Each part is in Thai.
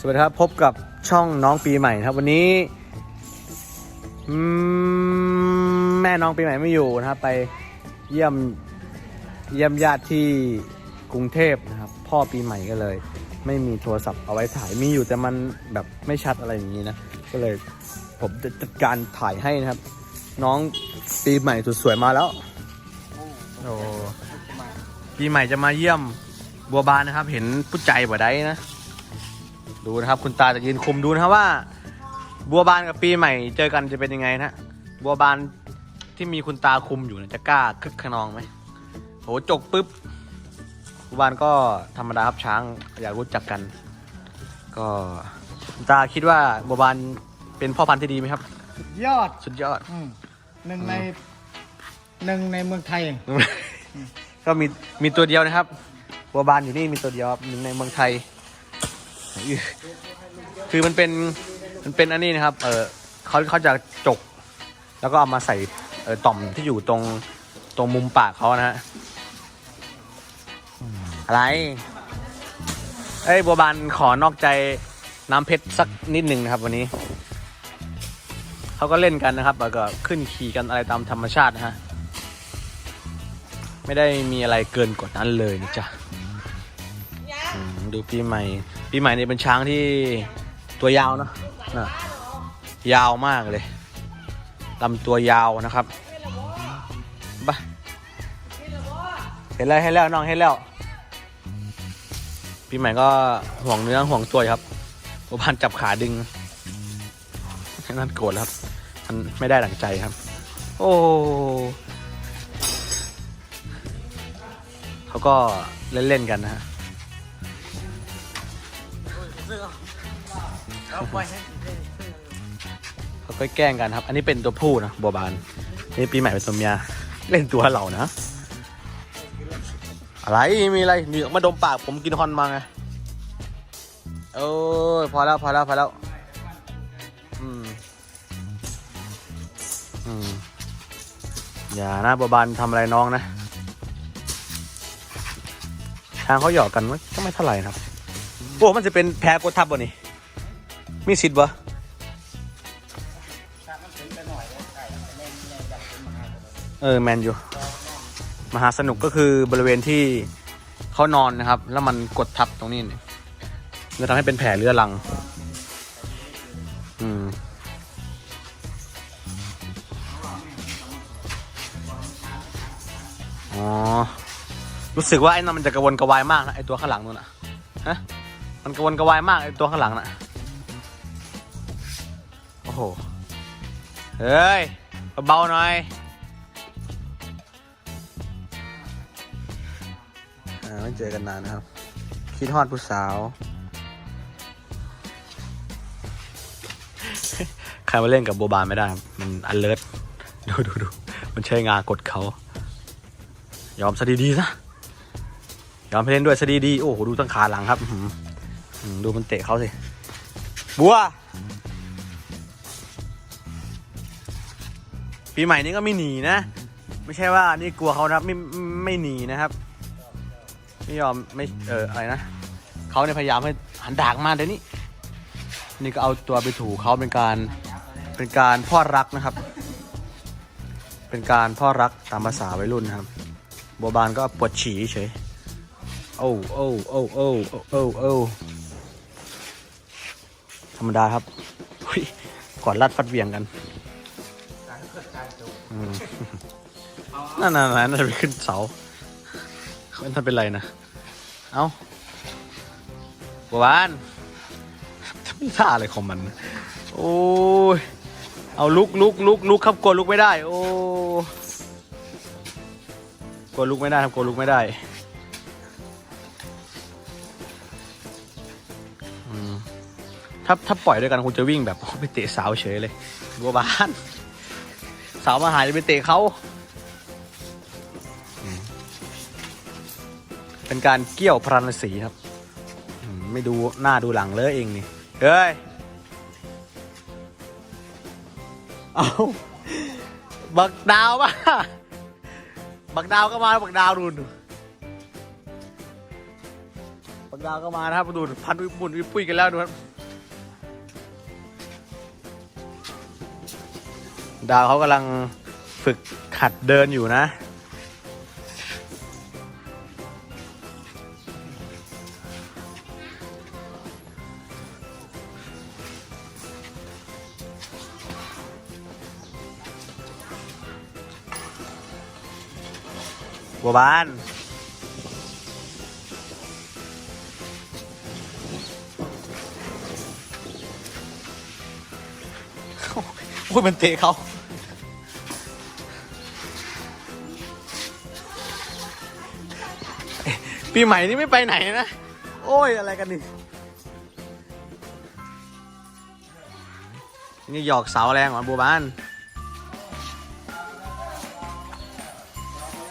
สวัสดีครับ พบกับช่องน้องปีใหม่ครับ วันนี้แม่น้องปีใหม่ไม่อยู่นะครับ ไปเยี่ยมเยี่ยมญาติที่กรุงเทพนะครับ พ่อปีใหม่ก็เลย ไม่มีโทรศัพท์เอาไว้ถ่ายมีอยู่แต่มันแบบไม่ชัดอะไรอย่างนี้นะก็เลยผมจะจัดการถ่ายให้นะครับ น้องปีใหม่สุดสวยมาแล้วโอ้ปีใหม่จะมาเยี่ยมบัวบานนะครับ เห็นผู้ใจบ่ได้นะ ดูนะครับคุณตาจะยืนคุมดูนะครับว่า บัวบานกับปีใหม่เจอกันจะเป็นยังไงนะบัวบานที่มีคุณตาคุมอยู่นะจะกล้าคึกขนองไหมโหจกปุ๊บบัวบานก็ธรรมดาครับช้างอยากรู้จักกัน ก็คุณตาคิดว่าบัวบานเป็นพ่อพันธุ์ที่ดีไหมครับ ยอดสุดยอด อืมหนึ่งในหนึ่งในเมืองไทย ก็มีมีตัวเดียวนะครับบัวบานอยู่นี่มีตัวเดียวครับหนึ่งในเมืองไทย คือมันเป็นมันเป็นอันนี้นะครับ เออเขาเขาจะจก แล้วก็เอามาใส่เออต่อมที่อยู่ตรงตรงมุมปากเขานะฮะอะไร เอ้ยบัวบานขอนอกใจน้ำเพชรสักนิดหนึ่งนะครับ วันนี้เขาก็เล่นกันนะครับแล้วก็ขึ้นขี่กันอะไรตามธรรมชาตินะฮะไม่ได้มีอะไรเกินกว่านั้นเลยนะจ๊ะดูปีใหม่ ปีใหม่นี่เป็นช้างที่ตัวยาวนะนะยาวมากเลยลำตัวยาวนะครับบ้าเห็นแล้วเห็นแล้วน้องเห็นแล้วปีใหม่ก็ห่วงเนื้อห่วงตัวครับบัวพันจับขาดึงนั่นโกรธแล้วครับ มันไม่ได้ดั่งใจครับ โอ้เขาก็เล่นๆกันนะฮะ เขาก็แกล้งกันครับ อันนี้เป็นตัวผู้นะบัวบาน นี่ปีใหม่เป็นตัวเมียเล่นตัวเรานะ อะไรมีอะไรหนี่มาดมปากผมกินฮอนมาไงโอ้ยพอแล้วพอแล้วพอแล้วอืมอืมอย่านะบัวบานทำอะไรน้องนะทางเขาหยอกกันก็ไม่เท่าไหร่นะครับโอ้มันจะเป็นแพ้กดทับบ่นี่ มีสิทธิ์บ่เออแมนอยู่มหาสนุกก็คือบริเวณที่เขานอนนะครับ แล้วมันกดทับตรงนี้เนี่ยจะทำให้เป็นแผลเรื้อรัง อืมอ๋อ รู้สึกว่าไอ้นั่นมันจะกระวนกระวายมากนะไอ้ตัวข้างหลังนู่นน่ะฮะมันกระวนกระวายมากไอ้ตัวข้างหลังน่ะ ห เฮ้ย เบาๆหน่อยอ่าไม่เจอกันนานนะครับ คิดฮอดผู้สาวใครมาเล่นกับโบบานไม่ได้ครับมันอันเลิศดูดูดูมันใช้งากดเขา ยอมซะดีๆซะยอมให้เล่นด้วยซะดีๆโอ้โห ดูตั้งขาหลังครับอื้อหืออืมดูมันเตะเขาสิ บัว ปีใหม่นี้ก็ไม่หนีนะ ไม่ใช่ว่านี่กลัวเขานะครับไม่ไม่หนีนะครับ ไม่ยอมไม่เอออะไรนะเขาเนี่ยพยายามให้หันดากมาเดี๋ยวนี้ นี่ก็เอาตัวไปถูเขาเป็นการเป็นการพ่อรักนะครับ เป็นการพ่อรักตามภาษาวัยรุ่นนะครับบัวบานก็ปวดฉี่เฉยโอ้โอ้โอ้โอ้โอ้โอ้ธรรมดาครับก่อนลัดฟัดเวียงกัน นั่นน่ะนั่นจะไปขึ้นเสาไมันทำเป็นไรนะ เอ้าบัวบานทำท่าอะไรของมัน โอ้ย เอาลุกลุกลุกลุกครับกดลุกไม่ได้ โอ้กดลุกไม่ได้ครับกดลุกไม่ได้ถ้าถ้าปล่อยด้วยกันคงจะวิ่งแบบไปเตะสาวเฉยเลยบัวบาน สาวมาหาจะไปเตะเขาอืมเป็นการเกี่ยวพรันสีครับอืมไม่ดูหน้าดูหลังเลยเองนี่ เฮ้ย เอา บักดาวป่ะบักดาวก็มาบักดาวดูนบักปักดาวก็มานะครับดูพันวิบุญวิปุ้ยกันแล้วดูครับ ดาวเขากำลังฝึกขัดเดินอยู่นะ บัวบานโอ้ยมันเตะเขา ปีใหม่นี่ไม่ไปไหนนะ โอ้ยอะไรกันนี่นี่หยอกเสาแรงเหรอบัวบาน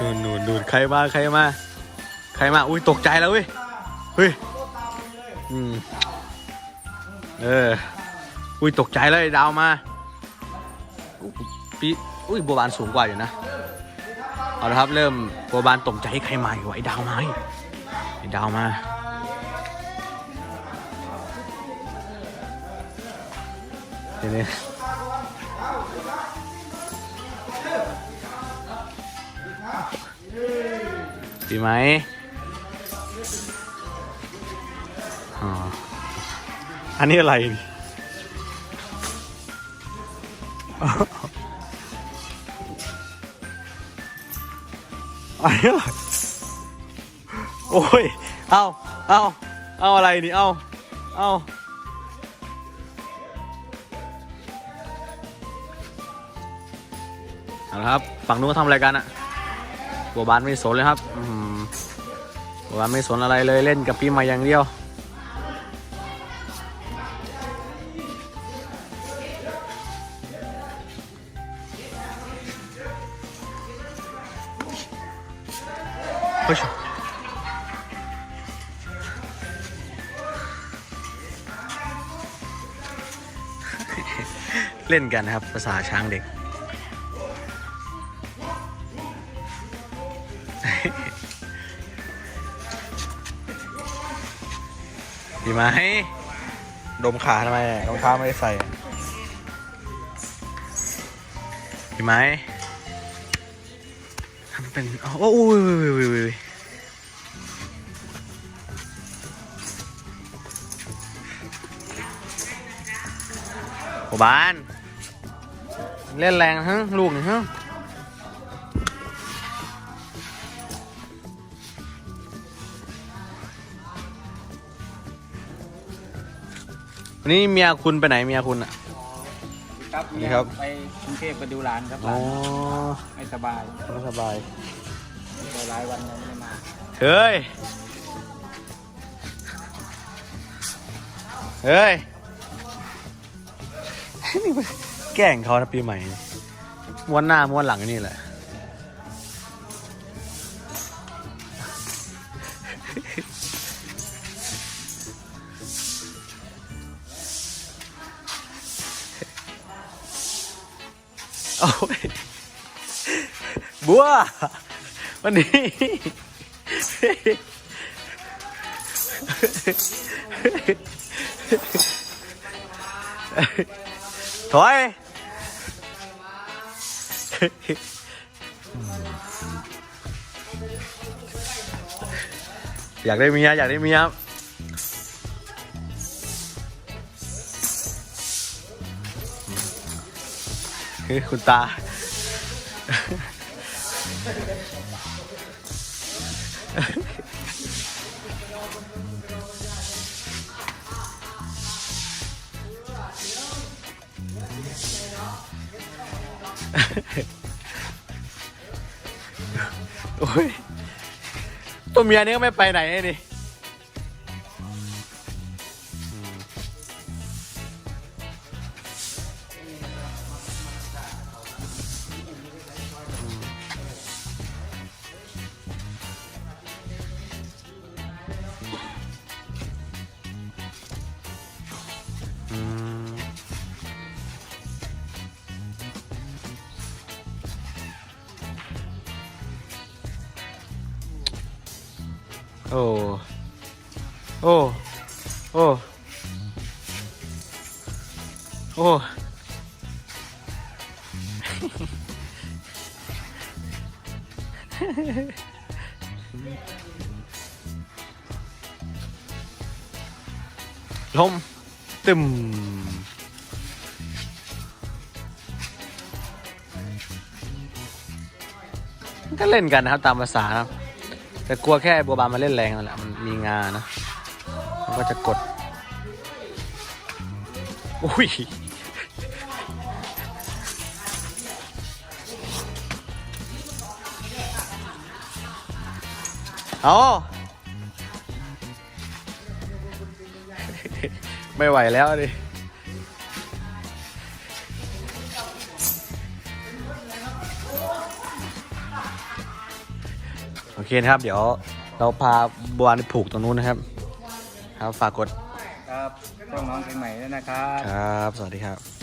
นูนนูนนูนใครมาใครมา ใครมา อุ้ยตกใจแล้วเว้ย เฮ้ย อืม เออ อุ้ยตกใจเลยดาวมาปีอุ้ยบัวบานสูงกว่าอยู่นะ เอาละครับเริ่มบัวบานตกใจใครมาไอ้ดาวมาไอ้ดาวมาทีนี้ดีไหมอ๋ออันนี้อะไร อันนี้อะไรโอ้ย เอาเอาเอาอะไรนี่ เอาเอาเอาละครับ ฝั่งนู้นทำอะไรกันอะบัวบานไม่สนเลยครับบัวบานไม่สนอะไรเลยเล่นกับพี่มาอย่างเดียว เล่นกันนะครับ ภาษาช้างเด็ก ดีไหมดมขาทำไมรองเท้าไม่ได้ใส่ดีไหมทำเป็นโอ้ย บาน เล่นแรงทั้งลูกนี่ฮะวันนี้เมียคุณไปไหนเมียคุณอะ ครับนี่ครับ ไปกรุงเทพไปดูร้านครับอ๋อร้านไม่สบายไม่สบายไปหลายวันแล้วไม่ได้มา เฮ้ย เฮ้ย นี่มันแกล้งเขานะปีใหม่ม้วนหน้าม้วนหลังนี่แหละ โอ้ยบัว วันนี้ ถอยอยากได้เมียอยากได้เมียคือคุณตา โอ้ยตัวเมียนี่ก็ไม่ไปไหนนี่อืม โอ้ โอ้ โอ้ โอ้ ลมตึมก็เล่นกันนะครับตามภาษาครับ แต่กลัวแค่บัวบานมาเล่นแรงนั่นแหละมันมีงานะมันก็จะกดอุ้ยเอาไม่ไหวแล้วดิ เคนะครับ เดี๋ยวเราพาบัวไปผูกตรงนู้นนะครับ ครับฝากกดครับช่องน้องเพลงใหม่ด้วยนะครับ ครับ สวัสดีครับ